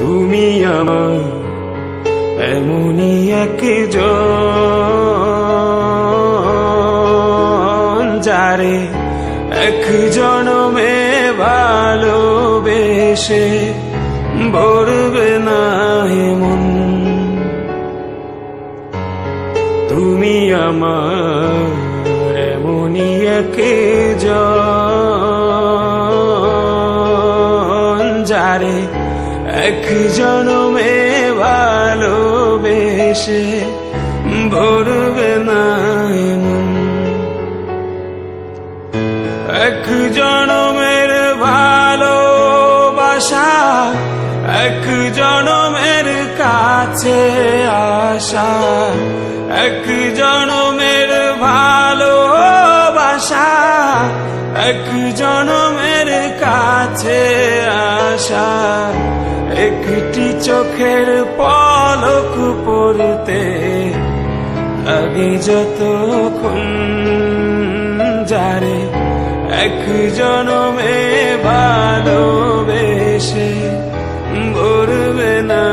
তুমি আমার এমনই এক যারে এক জনমে ভালোবেসে ভরবে না এমন তুমি আমার এমনই এক যারে এক জনমে ভালোবেসে ভরবে না এক জনমের ভালোবাসা, এক জনমের কাছে আসা, এক জনমের ভালোবাসা, এক জনমের কাছে একটি চোখের পলক পড়তে আগে যতক্ষণ যারে এক জনমে ভালোবেসে ভরবে না